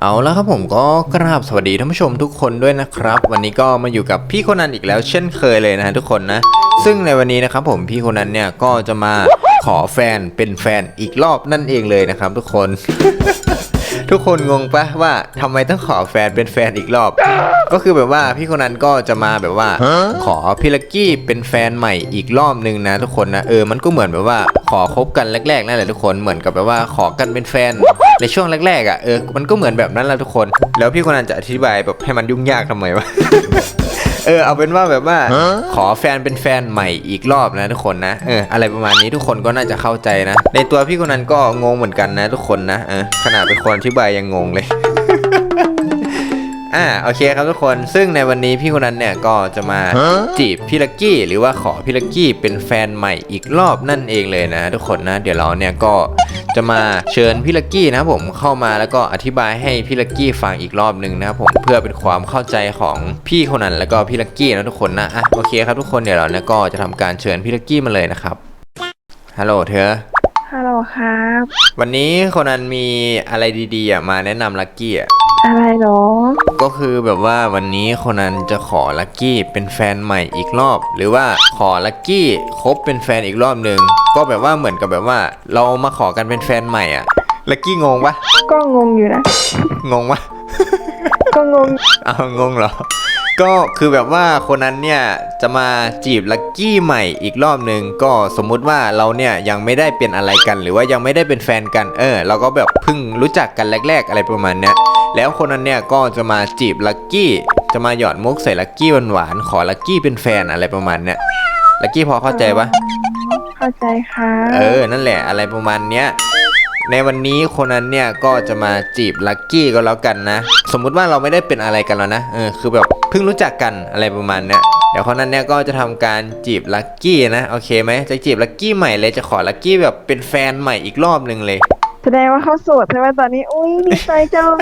เอาแล้วครับผมก็กราบสวัสดีท่านผู้ชมทุกคนด้วยนะครับ วันนี้ก็มาอยู่กับพี่คนนั้นอีกแล้ว เช่นเคยเลยนะฮะทุกคนนะ ซึ่งในวันนี้นะครับผมพี่คนนั้นเนี่ยก็จะมาขอแฟนเป็นแฟนอีกรอบนั่นเองเลยนะครับทุกคน ทุกคนงงปะว่าทำไมต้องขอแฟนเป็นแฟนอีกรอบ ก็คือแบบว่าพี่คนนั้นก็จะมาแบบว่า ขอพี่ลักกี้เป็นแฟนใหม่อีกรอบหนึ่งนะ ทุกคนนะเออมันก็เหมือนแบบว่าขอคบกันแรกๆนั่นแหละทุกคนเหมือนกับแบบว่าขอกันเป็นแฟนในช่วงแรกๆอะเออมันก็เหมือนแบบนั้นแหละทุกคน แล้วพี่คนนั้นจะอธิบายแบบให้มันยุ่งยากทำไมวะ เออเอาเป็นว่าแบบว่า ขอแฟนเป็นแฟนใหม่อีกรอบนะทุกคนนะเอออะไรประมาณนี้ทุกคนก็น่าจะเข้าใจนะ ในตัวพี่คนนั้นก็งงเหมือนกันนะ ทุกคนนะเออขนาดเป็นคนอธิบายยังงงเลยอ่าโอเคครับทุกคนซึ่งในวันนี้พี่คนนั้นเนี่ยก็จะมาจีบพี่ลักกี้ หรือว่าขอพี่ลักกี้เป็นแฟนใหม่อีกรอบนั่นเองเลยนะ ทุกคนนะ เดี๋ยวเราเนี่ยก็ จะมาเชิญพี่ลักกี้นะครับผมเข้ามาแล้วก็อธิบายให้พี่ลักกี้ฟังอีกรอบหนึ่งนะครับผมเพื่อเป็นความเข้าใจของพี่คนนั้นแล้วก็พี่ลักกี้นะทุกคนนะอะโอเคครับทุกคนเดี๋ยวเราเนี่ยก็จะทำการเชิญพี่ลักกี้มาเลยนะครับฮัลโหลเธอฮัลโหลครับ วันนี้คนนั้นมีอะไรดีๆอะมาแนะนำลักกี้อะอะไรหรอ ก็คือแบบว่าวันนี้คนนั้นจะขอลักกี้เป็นแฟนใหม่อีกรอบ หรือว่าขอลักกี้คบเป็นแฟนอีกรอบหนึ่ง ก็แบบว่าเหมือนกับแบบว่า เรามาขอกันเป็นแฟนใหม่อะลักกี้งงปะก็งงอยู่นะ งงปะก็งงเอางงเหรอ ก็คือแบบว่าคนนั้นเนี่ยจะมาจีบลักกี้ใหม่อีกรอบหนึ่งก็สมมุติว่าเราเนี่ยยังไม่ได้เป็นอะไรกัน หรือว่ายังไม่ได้เป็นแฟนกัน เออ เราก็แบบเพิ่งรู้จักกันแรก ๆ อะไรประมาณเนี้ยแล้วคนนั้นเนี่ยก็จะมาจีบลักกี้ จะมาหยอดมุกใส่ลักกี้หวานๆขอลักกี้เป็นแฟนอะไรประมาณเนี้ยลักกี้พอเข้าใจปะ เข้าใจครับเออ นั่นแหละอะไรประมาณเนี้ย ในวันนี้คนนั้นเนี่ยก็จะมาจีบลักกี้ก็แล้วกันนะ สมมุติว่าเราไม่ได้เป็นอะไรกันแล้วนะ เออ คือแบบเพิ่งรู้จักกันอะไรประมาณเนี้ย เดี๋ยวคนนั้นเนี่ยก็จะทำการจีบลักกี้นะ โอเคไหม จะจีบลักกี้ใหม่เลย จะขอลักกี้แบบเป็นแฟนใหม่อีกรอบหนึ่งเลย แสดงว่าเขาโสดใช่ไหมตอนนี้ อุ้ยดีใจจัง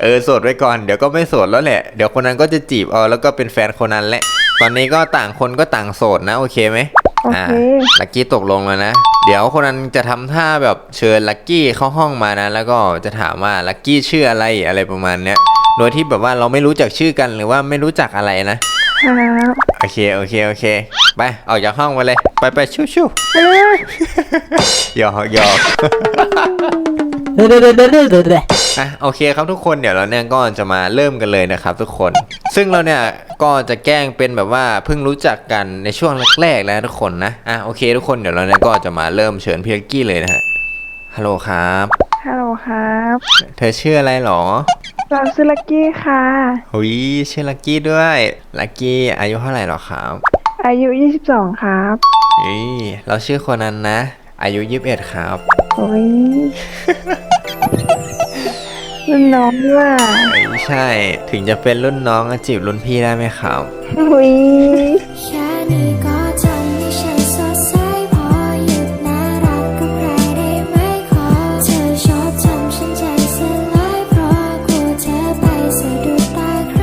เออ โสดไว้ก่อน เดี๋ยวก็ไม่โสดแล้วแหละ เดี๋ยวคนนั้นก็จะจีบเอาแล้วก็เป็นแฟนคนนั้นแหละ ตอนนี้ก็ต่างคนก็ต่างโสดนะ โอเคไหม โอเคลักกี้ตกลงแล้วนะ เดี๋ยวคนนั้นจะทำท่าแบบเชิญลักกี้เข้าห้องมานะ แล้วก็จะถามว่าลักกี้ชื่ออะไรอะไรประมาณเนี้ย โดยที่แบบว่าเราไม่รู้จักชื่อกันหรือว่าไม่รู้จักอะไรนะครับโอเค โอเค โอเค ไป ออกจากห้องไปเลย ไปไปชู้ชู้เอ้ยหยอกหยอก อะโอเคครับทุกคนเดี๋ยวเราเนี่ยก็จะมาเริ่มกันเลยนะครับทุกคน ซึ่งเราเนี่ยก็จะแกล้งเป็นแบบว่าเพิ่งรู้จักกันในช่วงแรกๆแล้วทุกคนนะอะโอเค ทุกคนเดี๋ยวเราเนี่ยก็จะมาเริ่มเชิญพี่ลักกี้เลยนะฮะฮัลโหลครับ ฮัลโหลครับ เธอชื่ออะไรหรอเราชื่อลักกี้ค่ะ หุยชื่อลักกี้ด้วยลักกี้อายุเท่าไหร่หรอครับ อายุ 22 ครับหุยเราชื่อคนนั้นนะ อายุ 21 ครับโอ้ย รุ่นน้องว่าไม่ใช่ ถึงจะเป็นรุ่นน้องอะจีบรุ่นพี่ได้ไหมครับอุ้ยแค่นี้ก็ทำให้ฉันสดใสพอหยุดน่ารักกับใครได้ไหมขอ เธอชอบทำฉันใจสลายเพราะกลัวเธอไปสะดุดตาใคร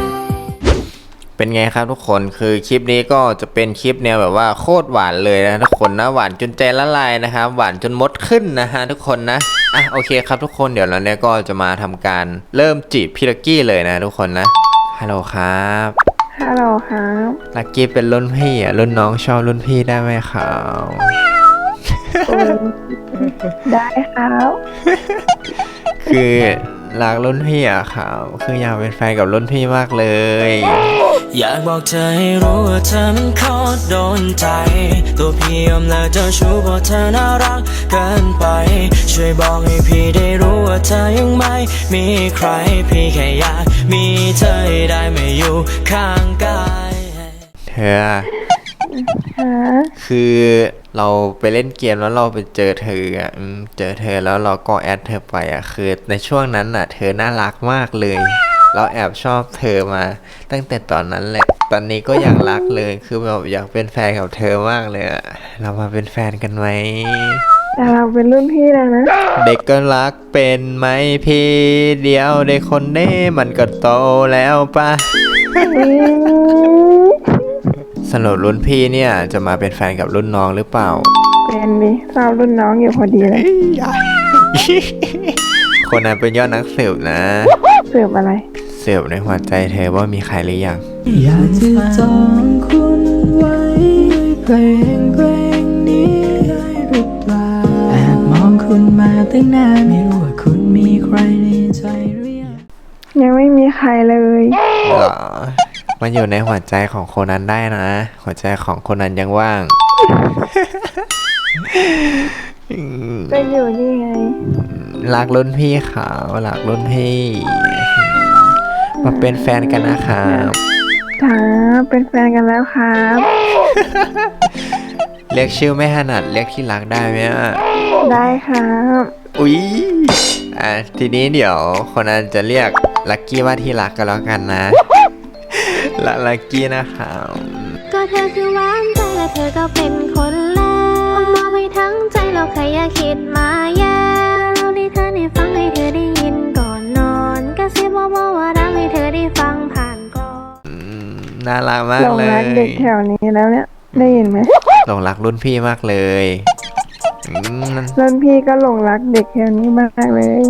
เป็นไงครับทุกคนคือคลิปนี้ก็จะเป็นคลิปแนวแบบว่าโคตรหวานเลยนะทุกคนนะหวานจนใจละลายนะครับหวานจนมดขึ้นนะฮะทุกคนนะ อะโอเคครับทุกคนเดี๋ยวเราเนี่ยก็จะมาทำการเริ่มจีบพี่ลักกี้เลยนะทุกคนนะฮัลโหลครับฮัลโหลครับลักกี้เป็นรุ่นพี่อะรุ่นน้องชอบรุ่นพี่ได้ไหมครับโอ้ยได้ครับคือรักรุ่นพี่อะครับคืออยากเป็นแฟนกับรุ่นพี่มากเลย อยากบอกเธอให้รู้ว่าเธอมันโคตรโดนใจ ตัวพี่ยอมเลิกเจ้าชู้เพราะเธอน่ารักเกินไป ช่วยบอกให้พี่ได้รู้ว่าเธอยังไม่มีใคร พี่แค่อยากมีเธอให้ได้ไม่อยู่ข้างกาย เธอ คือเราไปเล่นเกมแล้วเราไปเจอเธออะอืมเจอเธอแล้วเราก็แอดเธอไปอะ คือในช่วงนั้นอะ เธอน่ารักมากเลย เราแอบชอบเธอมา ตั้งแต่ตอนนั้นแหละ ตอนนี้ก็ยังรักเลย คือแบบอยากเป็นแฟนกับเธอมากเลยอะเรามาเป็นแฟนกันไหมแต่เราเป็นรุ่นพี่แล้วนะ เด็กก็รักเป็นไหมพี่เดียวเด็กคนนี้มันก็โตแล้วปะอืมสรุปรุ่นพี่เนี่ยจะมาเป็นแฟนกับรุ่นน้องหรือเปล่า เป็นดิเรารุ่นน้องอยู่พอดีเลย คนนั้นเป็นยอดนักสืบนะเสิร์ฟอะไร สืบในหัวใจเธอว่ามีใครหรือยัง อยากจะจองคุณไว้เพลงเพลงนี้ได้หรือเปล่าแอบมองคุณมาตั้งนานไม่รู้ว่าคุณมีใครในใจหรือยังยังไม่มีใครเลยเหรอ มันอยู่ในหัวใจของคนนั้นได้นะ หัวใจของคนนั้นยังว่างอืมก็อยู่นี่ไง รักรุ่นพี่เขารักรุ่นพี่ มาเป็นแฟนกันนะครับครับเป็นแฟนกันแล้วครับ เรียกชื่อไม่ถนัดเรียกที่รักได้ไหมอะได้ครับ อุ๊ยอะทีนี้เดี๋ยวคนนั้นจะเรียกลักกี้ว่าที่รักกันแล้วกันนะละลักกี้นะครับก็เธอคือหวานใจและเธอก็เป็นคนแล้วมอบให้ทั้งใจเราใครอย่าคิดมาแย่เราได้เธอได้ฟังให้เธ น่ารักมากหลงเลยรักเด็กแถวนี้แล้วเนี่ย ได้ยินไหมหลงรักรุ่นพี่มากเลยอืมรุ่นพี่ก็หลงรักเด็กแถวนี้มากเลย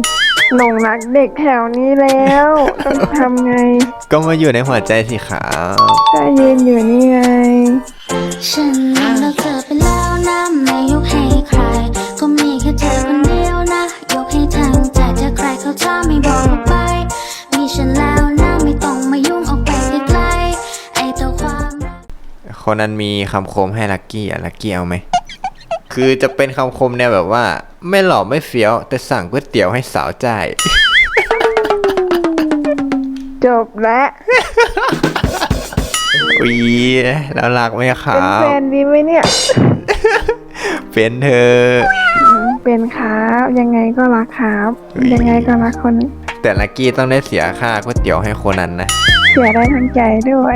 หลงรักเด็กแถวนี้แล้วต้องทำไง ก็มาอยู่ในหัวใจสิครับก็ยืนอยู่นี่ไงฉัน คนนั้นมีคำคมให้ลักกี้อะลักกี้เอาไหมคือจะเป็นคำคมแนวแบบว่า ไม่หล่อไม่เฟี้ยว แต่สั่งก๋วยเตี๋ยวให้สาวจ่ายจบแล้วอุ๊ยแล้วรักไหมคเป็นรัแฟบนดีไหมเนี่ย เป็นเธออืมเป็นครับยังไงก็รักครับ ยังไงก็รักคนนี้แต่ลักกี้ต้องได้เสียค่าก๋วยเตี๋ยวให้คนนั้นนะเสียได้ทั้งใจด้วย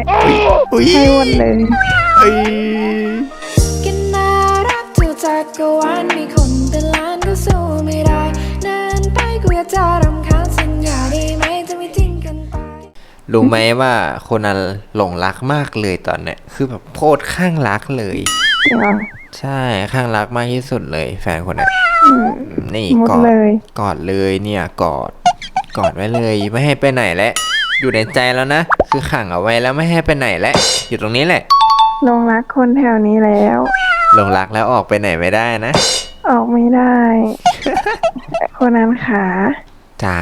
อุ๊ยให้หมดเลยเอ้ย กันน่ารักเธอจักรวาลมีคนเป็นล้านก็สู้ไม่ได้นานไปกูอยากจะรำคาญสัญญาได้ไหมจะไม่ทิ้งกันไป รู้ไหมว่าคนนั้นหลงรักมากเลยตอนเนี้ยคือแบบโคตรข้างรักเลย เดี๋ยวใช่ข้างรักมากที่สุดเลย แฟนคนนั้นอืม นี่หมดกอดเลย กอดเลยเนี่ยกอด กอดไว้เลยไม่ให้ไปไหนแล้ว อยู่ในใจแล้วนะ คือขังเอาไว้แล้วไม่ให้ไปไหนแล้วอยู่ตรงนี้แหละลงรักคนแถวนี้แล้ว หลงรักแล้วออกไปไหนไม่ได้นะออกไม่ได้คนนั้นขาจ๋า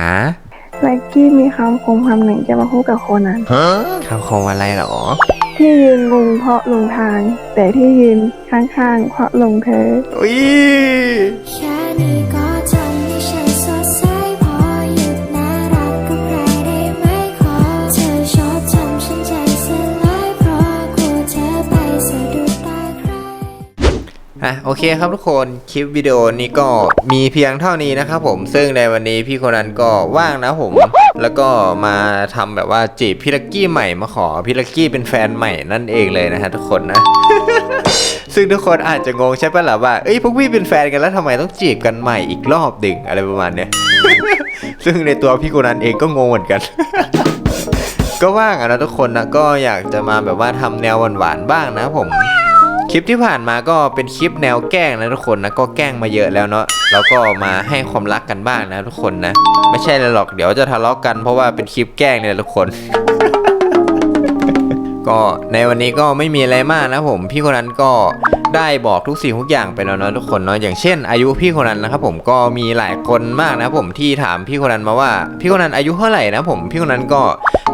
ไลกี้มีคำคมคำหนึ่งจะมาพูดกับคนนั้นคำคมอะไรเหรอ ที่ยืนงงเพราะลงทาง แต่ที่ยืนข้างๆเพราะลงเธออุ้ย แค่นี้ก็ อะโอเคครับทุกคนคลิปวิดีโอนี้ก็มีเพียงเท่านี้นะครับผมซึ่งในวันนี้พี่คนนั้นก็ว่างนะผม แล้วก็มาทำแบบว่าจีบพี่ลักกี้ใหม่มาขอพี่ลักกี้เป็นแฟนใหม่นั่นเองเลยนะฮะทุกคนนะ ซึ่งทุกคนอาจจะงงใช่ปะล่ะว่าเอ้ยพวกพี่เป็นแฟนกันแล้วทำไมต้องจีบกันใหม่อีกรอบดึงอะไรประมาณเนี้ยซึ่งในตัวพี่คนนั้นเองก็งงเหมือนกันก็ว่างอะนะทุกคนนะก็อยากจะมาแบบว่าทำแนวหวานๆบ้างนะผม คลิปที่ผ่านมาก็เป็นคลิปแนวแกล้งนะทุกคนนะก็แกล้งมาเยอะแล้วเนาะแล้วก็มาให้ความรักกันบ้างนะทุกคนนะ ไม่ใช่เลยหรอกเดี๋ยวจะทะเลาะกันเพราะว่าเป็นคลิปแกล้งเนี่ยทุกคน ก็ในวันนี้ก็ไม่มีอะไรมากนะผม พี่คนนั้นก็ ได้บอกทุกสิ่งทุกอย่างไปแล้วเนาะทุกคนเนาะอย่างเช่น อายุพี่คนนั้นนะครับผมก็มีหลายคนมากนะผมที่ถามพี่คนนั้นมาว่า พี่คนนั้นอายุเท่าไหร่นะผมพี่คนนั้นก็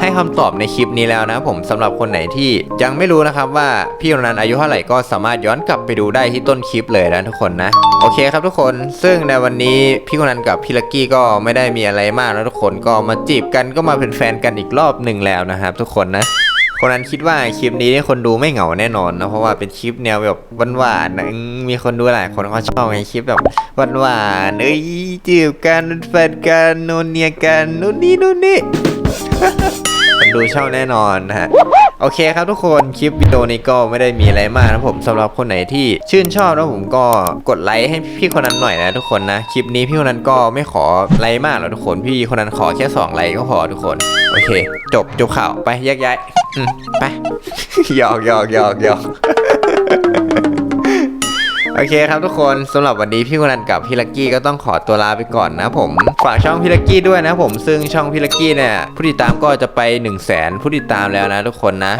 ให้คำตอบในคลิปนี้แล้วนะผมสำหรับคนไหนที่ยังไม่รู้นะครับว่าพี่คนนั้นอายุเท่าไหร่ก็สามารถย้อนกลับไปดูได้ที่ต้นคลิปเลยนะทุกคนนะโอเคครับทุกคนซึ่งในวันนี้พี่คนนั้นกับพี่ลักกี้ก็ไม่ได้มีอะไรมากนะทุกคนก็มาจีบกันก็มาเป็นแฟนกันอีกรอบหนึ่งแล้วนะครับทุกคนนะ คนนั้นคิดว่าคลิปนี้คนดูไม่เหงาแน่นอนนะเพราะว่าเป็นคลิปแนวแบบหวานๆนะมีคนดูหลายคนเขาชอบไงคลิปแบบหวานๆเอ้ยจีบกันเป็นแฟนกันโนนเนียกันนู่นนี่นู่นนี่ ดูชองแน่นอนนะฮะโอเคครับทุกคนคลิปวิดีโอนี้ก็ไม่ได้มีอะไรมากนะผมสำหรับคนไหนที่ชื่นชอบนะผมก็กดไลค์ให้พี่คนนั้นหน่อยนะทุกคนนะคลิปนี้พี่คนนั้นก็ไม่ขอไลค์มากหรอกทุกคนพี่คนนั้นขอแค่สองไลค์ก็พอทุกคนโอเค จบจบข่าวไปแยกย้ายไปหยอกหยอกหยอกหยอก โอเคครับทุกคนสำหรับวันนี้พี่คนนันกับพี่ลักกี้ก็ต้องขอตัวลาไปก่อนนะผมฝากช่องพี่ลักกี้ด้วยนะผมซึ่งช่องพี่ลักกี้เนี่ยผู้ติดตามก็จะไป 1 0 0 0 0แสนผู้ติดตามแล้วนะทุกคนนะ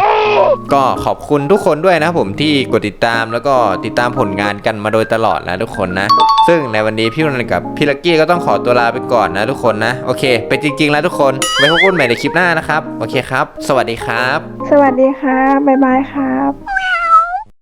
ก็ขอบคุณทุกคนด้วยนะผมที่กดติดตามแล้วก็ติดตามผลงานกันมาโดยตลอดนะทุกคนนะ ซึ่งในวันนี้พี่คนนันกับพี่ลักกี้ก็ต้องขอตัวลาไปก่อนนะทุกคนนะโอเคไปจริง ๆ แล้วทุกคนไว้พบกันใหม่ในคลิปหน้านะครับโอเคครับ สวัสดีครับ สวัสดีครับบ๊ายบายครับ